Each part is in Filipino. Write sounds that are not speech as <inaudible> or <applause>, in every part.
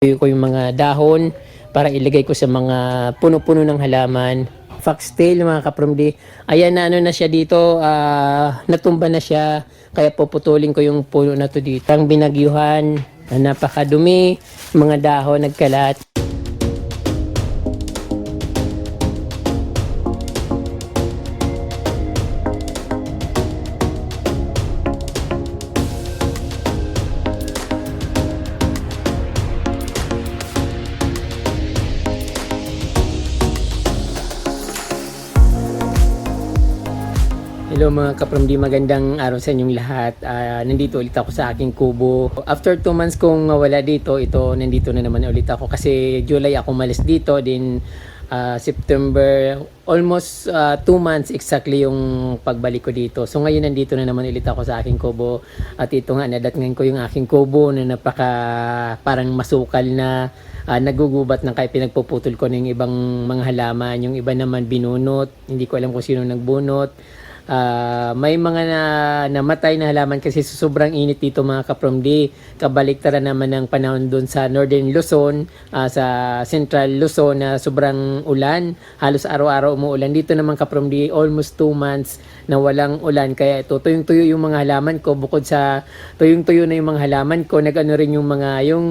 ko yung mga dahon para ilagay ko sa mga puno-puno ng halaman. Foxtail mga kapromdi. Ayan na ano na siya dito, ah, natumba na siya. Kaya puputulin ko yung puno na to dito. Ang binagyuhan, na napakadumi, mga dahon nagkalat. Hello mga kapromdi, magandang araw sa inyong lahat. Ah, nandito ulit ako sa aking kubo. After 2 months kong wala dito, ito nandito na naman ulit ako kasi July ako malis dito, din ah, September, almost 2 months exactly yung pagbalik ko dito. So ngayon nandito na naman ulit ako sa aking kubo. At ito nga, nadatngan ko yung aking kubo na napaka parang masukal na ah, nagugubat ng kaya pinagpuputol ko ng ibang mga halaman. Yung iba naman binunot, hindi ko alam kung sino nagbunot. Ah, may mga na, namatay na halaman kasi sobrang init dito mga kapromdi. Kabaliktaran naman ng panahon doon sa Northern Luzon, ah, sa Central Luzon na sobrang ulan. Halos araw-araw umuulan. Dito naman kapromdi almost 2 months na walang ulan. Kaya ito, tuyong-tuyo yung mga halaman ko. Bukod sa tuyong-tuyo na yung mga halaman ko, nag-ano rin yung mga, yung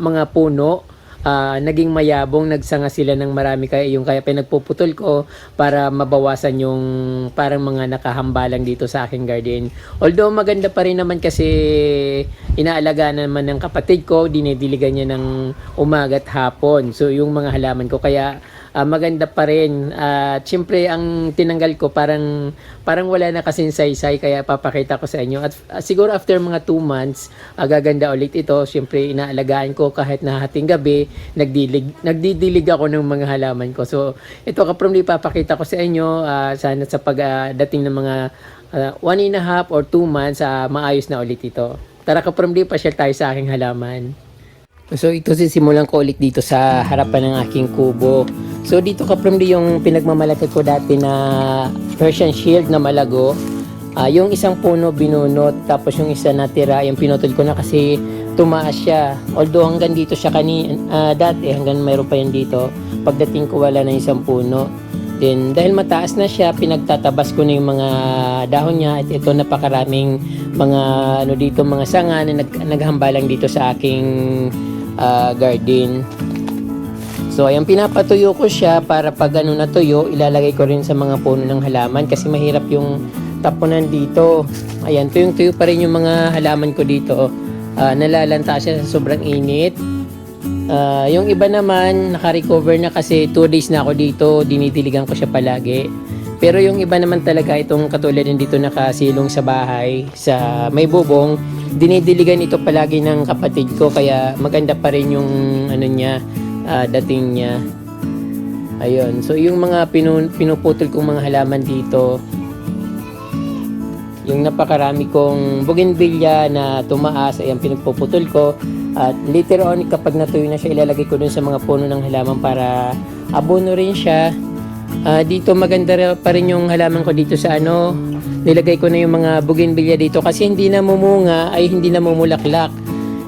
mga puno ah, naging mayabong, nagsanga sila ng marami kaya yung kaya pinagpuputol ko para mabawasan yung parang mga nakahambalang dito sa aking garden. Although maganda pa rin naman kasi inaalagaan naman ng kapatid ko, dinidiligan niya ng umaga at hapon. So yung mga halaman ko kaya ah, maganda pa rin. At syempre ang tinanggal ko parang parang wala na kasing saysay kaya papakita ko sa inyo. At ah, siguro after mga 2 months, ah, gaganda ulit ito. Syempre inaalagaan ko kahit na hating gabi, nagdilig nagdidilig ako ng mga halaman ko. So ito kapromli papakita ko sa inyo ah, sana sa pagdating ng mga ah, one and a half or 2 months ah, maayos na ulit ito. Tara kapromli, pasyal tayo sa aking halaman. So ito sisimulan ko ulit dito sa harapan ng aking kubo. So dito ka from yung pinagmamalaki ko dati na Persian shield na malago. Ah, yung isang puno binunot tapos yung isa natira yung pinutol ko na kasi tumaas siya. Although hanggang dito siya kani ah, dati hanggang mayroon pa yan dito. Pagdating ko wala na isang puno. Then dahil mataas na siya pinagtatabas ko na yung mga dahon niya at ito napakaraming mga ano dito mga sanga na nag, naghambalang dito sa aking ah, garden. So, ayan, pinapatuyo ko siya para pag ano natuyo, ilalagay ko rin sa mga puno ng halaman kasi mahirap yung tapunan dito. Ayan, tuyong-tuyo pa rin yung mga halaman ko dito. Ah, nalalanta siya sa sobrang init. Ah, yung iba naman, naka-recover na kasi 2 days na ako dito, dinidiligan ko siya palagi. Pero yung iba naman talaga, itong katulad ng dito nakasilong sa bahay, sa may bubong, dinidiligan ito palagi ng kapatid ko, kaya maganda pa rin yung ano niya, ah, dating niya. Ayun. So, yung mga pinu- pinuputol kong mga halaman dito, yung napakarami kong bougainvillea na tumaas, ayan, pinagpuputol ko. At later on, kapag natuyo na siya, ilalagay ko dun sa mga puno ng halaman para abono rin siya. Ah, dito maganda pa rin yung halaman ko dito sa ano, nilagay ko na yung mga bougainvillea dito kasi hindi na mumunga ay hindi na mumulaklak.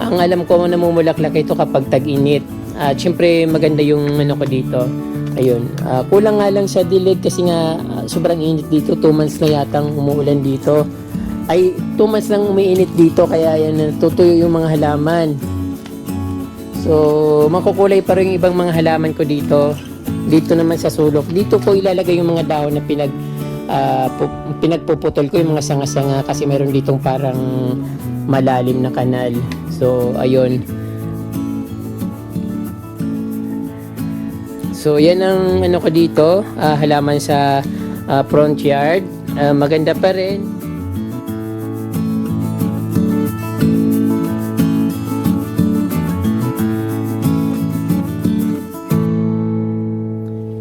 Ang alam ko namumulaklak ito kapag tag-init. At syempre maganda yung ano ko dito. Ayun. Ah, kulang nga lang sa dilig kasi nga ah, sobrang init dito. 2 months na yatang umuulan dito. Ay, 2 months nang umiinit dito kaya yan natutuyo yung mga halaman. So, makukulay pa rin yung ibang mga halaman ko dito. Dito naman sa sulok. Dito ko ilalagay yung mga dahon na pinag pu- pinagpuputol ko yung mga sanga-sanga kasi meron ditong parang malalim na kanal. So, ayun. So, yan ang ano ko dito, ah, halaman sa ah, front yard. Ah, maganda pa rin.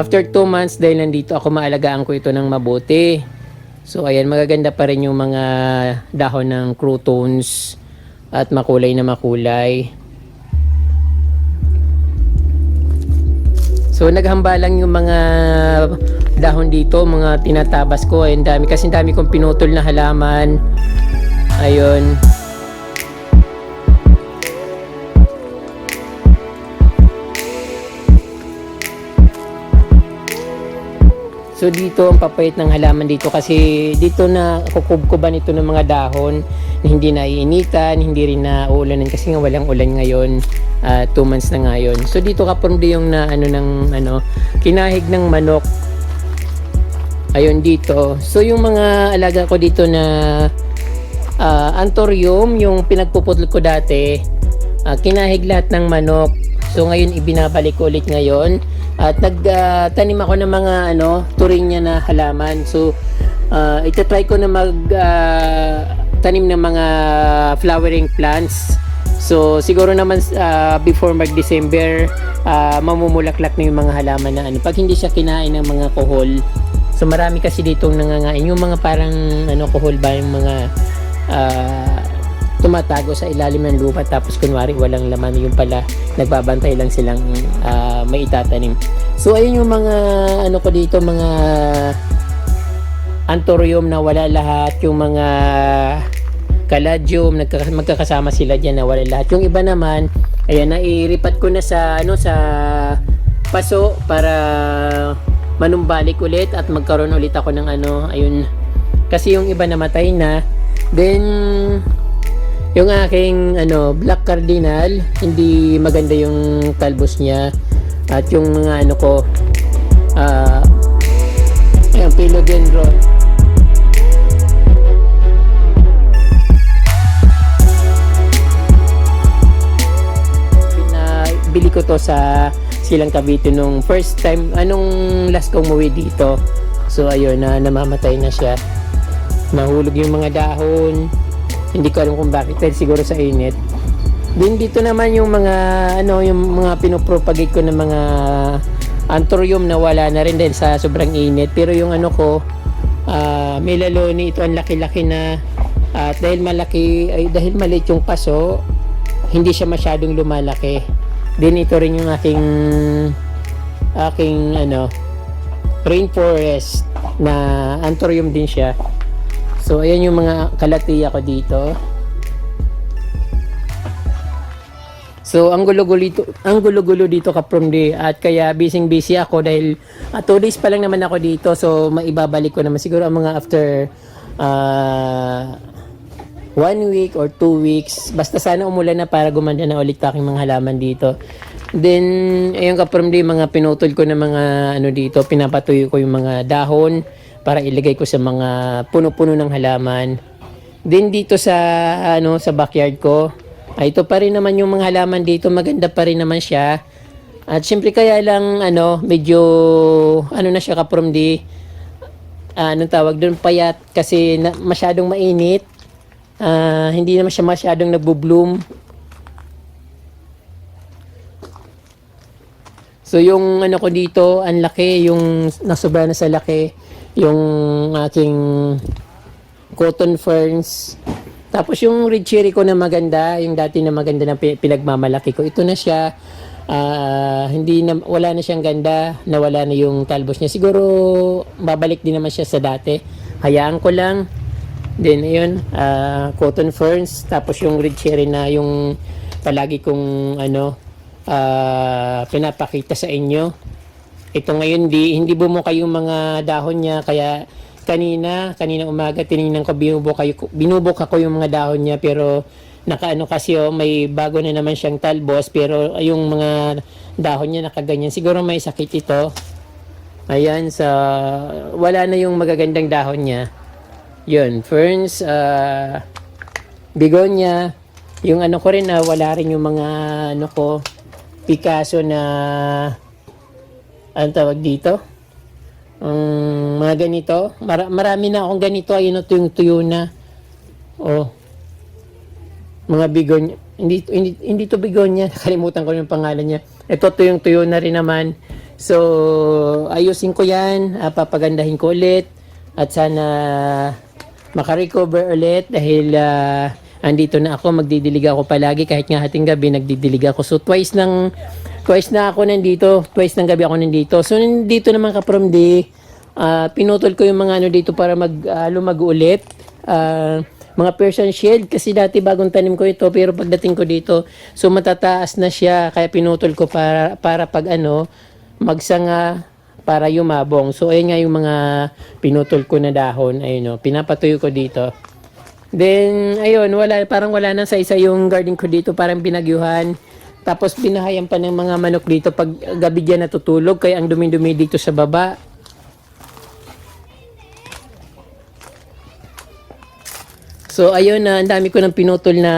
After 2 months, dahil nandito ako, maalagaan ko ito ng mabuti. So, ayan, magaganda pa rin yung mga dahon ng croutons at makulay na makulay. So naghambalang yung mga dahon dito, mga tinatabas ko. Ayun, dami kasi dami kong pinutol na halaman. Ayun. So dito ang papayat ng halaman dito kasi dito na kukubkuban ito ng mga dahon na hindi naiinitan, hindi rin na uulanan kasi nga walang ulan ngayon. 2 months na ngayon. So dito kapon yung na ano ng ano kinahig ng manok. Ayun dito. So yung mga alaga ko dito na ah, antorium, yung pinagpuputol ko dati, ah, kinahig lahat ng manok. So ngayon ibinabalik ko ulit ngayon at nagtanim ako ng mga ano turing niya na halaman. So uh, ita-try ko na mag ah, tanim ng mga flowering plants. So siguro naman ah, before mag-December ah, mamumulaklak na yung mga halaman na ano pag hindi siya kinain ng mga kohol. So marami kasi ditong nangangain yung mga parang ano kohol ba yung mga ah, tumatago sa ilalim ng lupa tapos kunwari walang laman yung pala nagbabantay lang silang ah, may itatanim so ayun yung mga ano ko dito mga antorium na wala lahat yung mga caladium magkakasama sila dyan na wala lahat. Yung iba naman ayan nairipat ko na sa ano sa paso para manumbalik ulit at magkaroon ulit ako ng ano ayun. Kasi yung iba namatay na then yung aking ano black cardinal hindi maganda yung talbos niya. At yung mga ano ko ah yung philodendron. Bili ko to sa Silang Cavite nung first time anong last kong umuwi dito. So ayun na namamatay na siya. Nahulog yung mga dahon hindi ko alam kung bakit dahil siguro sa init. Din dito naman yung mga ano yung mga pinopropagate ko ng mga anthurium na wala na rin dahil sa sobrang init. Pero yung ano ko ah, melaloni ito ang laki-laki na at dahil malaki ay dahil maliit yung paso hindi siya masyadong lumalaki. Din ito rin yung aking aking ano rainforest na anthurium din siya So, ayan yung mga kalatiya ko dito. So, ang gulo-gulo dito, ang gulo-gulo dito ka from the at kaya busy busy ako dahil 2 days pa lang naman ako dito. So, maibabalik ko naman siguro ang mga after uh, one week or two weeks. Basta sana umulan na para gumanda na ulit aking mga halaman dito. Then, ayun ka from the mga pinutol ko na mga ano dito, pinapatuyo ko yung mga dahon para ilagay ko sa mga puno-puno ng halaman. Then dito sa ano sa backyard ko, ay ito pa rin naman yung mga halaman dito, maganda pa rin naman siya. At syempre kaya lang ano, medyo ano na siya ka from the ah, anong tawag doon payat kasi na, masyadong mainit. Ah, hindi naman siya masyadong nagbo-bloom. So yung ano ko dito, ang laki, yung nasobra na sa laki, yung aking cotton ferns. Tapos yung red cherry ko na maganda, yung dati na maganda na pi- pinagmamalaki ko, ito na siya. Ah, hindi na wala na siyang ganda, nawala na yung talbos niya. Siguro babalik din naman siya sa dati. Hayaan ko lang. Then ayun, ah, cotton ferns, tapos yung red cherry na yung palagi kong ano ah, pinapakita sa inyo. Ito ngayon di hindi bumuka yung mga dahon niya kaya kanina kanina umaga tiningnan ko binubuka binubuka ko yung mga dahon niya pero nakaano kasi oh, may bago na naman siyang talbos pero yung mga dahon niya nakaganyan. Siguro may sakit ito. Ayan sa wala na yung magagandang dahon niya. Yun ferns ah, bigonia yung ano ko rin na wala rin yung mga ano ko Picasso na ang tawag dito? Um, mga ganito. Mara- marami na akong ganito ayun o tuyong tuyo na. Oh. Mga bigonya. Hindi, hindi, hindi to bigonya. <laughs> Nakalimutan ko yung pangalan niya. Ito tuyong tuyo na rin naman. So ayusin ko yan. Ah, papagandahin ko ulit. At sana makarecover ulit dahil ah, andito na ako magdidilig ako palagi. Kahit nga hating gabi nagdidilig ako. So twice ng twice na ako nandito. Twice ng gabi ako nandito. So nandito naman ka from the ah, pinutol ko yung mga ano dito para mag ah, lumago ulit. Ah, mga Persian shield. Kasi dati bagong tanim ko ito pero pagdating ko dito so matataas na siya. Kaya pinutol ko para para pag ano magsanga para yumabong. So, ayun nga yung mga pinutol ko na dahon. Ayun, no, pinapatuyo ko dito. Then, ayun, wala, parang wala na sa isa yung garden ko dito, parang binagyuhan. Tapos, binahayan pa ng mga manok dito pag gabi dyan natutulog, kaya ang dumi-dumi dito sa baba. So, ayun, na ang dami ko ng pinutol na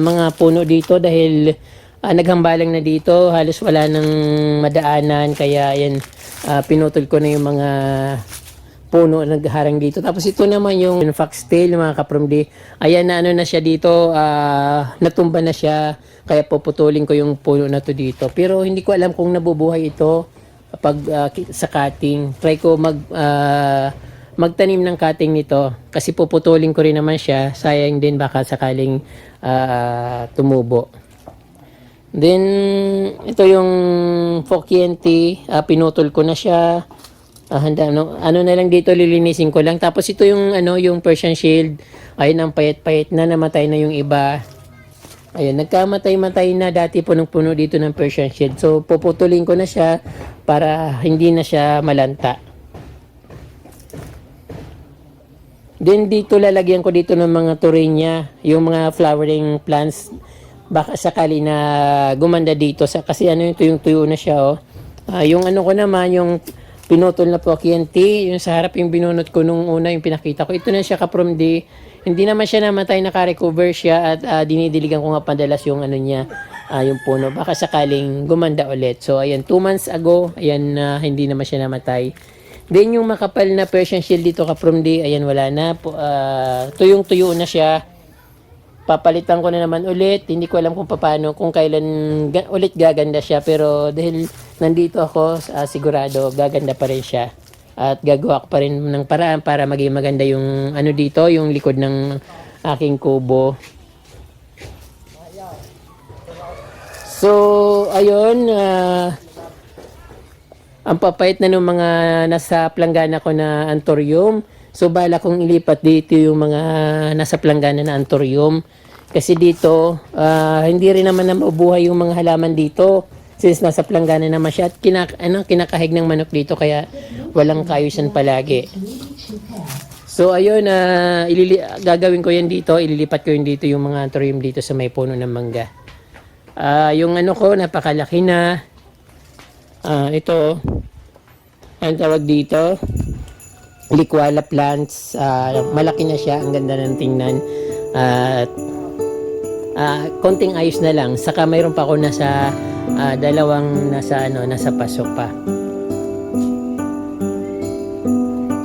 mga puno dito dahil ah, naghambalang na dito. Halos wala nang madaanan, kaya ayan, ah, pinutol ko na yung mga puno na nagharang dito. Tapos ito naman yung foxtail, mga kapromdi. Ayan na ano na siya dito, ah, natumba na siya. Kaya puputulin ko yung puno na to dito. Pero hindi ko alam kung nabubuhay ito pag ki- sa cutting. Try ko mag ah, magtanim ng cutting nito kasi puputulin ko rin naman siya. Sayang din baka sakaling ah, tumubo. Then, ito yung Fokienti, ah, pinutol ko na siya. Ah, handa, ano, ano na lang dito, lilinisin ko lang. Tapos ito yung, ano, yung Persian Shield. Ayun, ang payat-payat na, namatay na yung iba. Ayun, nagkamatay-matay na dati punong-puno dito ng Persian Shield. So, puputulin ko na siya para hindi na siya malanta. Then dito lalagyan ko dito ng mga turenya, yung mga flowering plants. Baka sakali na gumanda dito sa kasi ano yung tuyong tuyo na siya oh. Ah, yung ano ko naman yung pinutol na po kiyanti, yung sa harap yung binunot ko nung una yung pinakita ko. Ito na siya ka from the hindi naman siya namatay naka-recover siya at ah, dinidiligan ko nga padalas yung ano niya ah, yung puno baka sakaling gumanda ulit. So ayan 2 months ago, ayan na hindi naman siya namatay. Then yung makapal na Persian shield dito ka from the, ayan wala na. Ah, tuyong-tuyo na siya. Papalitan ko na naman ulit. Hindi ko alam kung paano, kung kailan ga- ulit gaganda siya. Pero dahil nandito ako, ah, sigurado gaganda pa rin siya. At gagawa ko pa rin ng paraan para maging maganda yung ano dito, yung likod ng aking kubo. So, ayun, ah, ang papait na ng mga nasa planggana ko na antorium. So bala kong ilipat dito yung mga nasa planggana na antorium. Kasi dito, ah, hindi rin naman na mabuhay yung mga halaman dito. Since nasa planggana naman siya. At kinak ano, kinakahig ng manok dito kaya walang kayusan palagi. So ayun, na ilili- gagawin ko yan dito. Ililipat ko yun dito yung mga antorium dito sa may puno ng mangga. Ah, yung ano ko, napakalaki na. Ah, ito, ang tawag dito, likwala plants. Ah, malaki na siya, ang ganda ng tingnan. At ah, konting ayos na lang. Saka mayroon pa ako nasa ah, dalawang nasa ano, nasa pasok pa.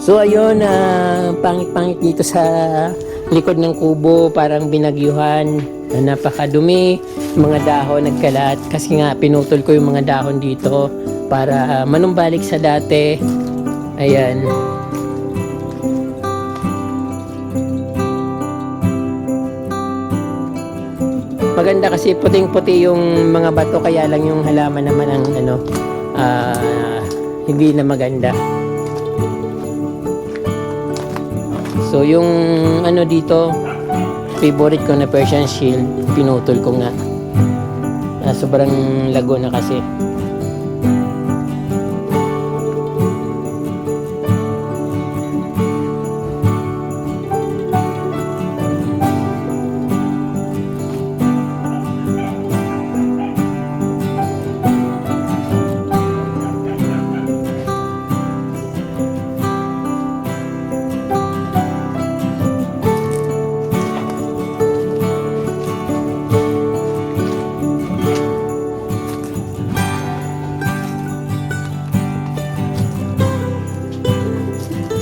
So ayun, ah, pangit-pangit dito sa likod ng kubo, parang binagyuhan, na napakadumi, mga dahon nagkalat kasi nga pinutol ko yung mga dahon dito para ah, manumbalik sa dati. Ayan. Maganda kasi puting-puti yung mga bato kaya lang yung halaman naman ang ano ah, hindi na maganda. So yung ano dito, favorite ko na Persian Shield, pinutol ko nga. Ah, sobrang lago na kasi.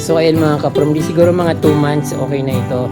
So mga kaprom, di siguro mga 2 months okay na ito.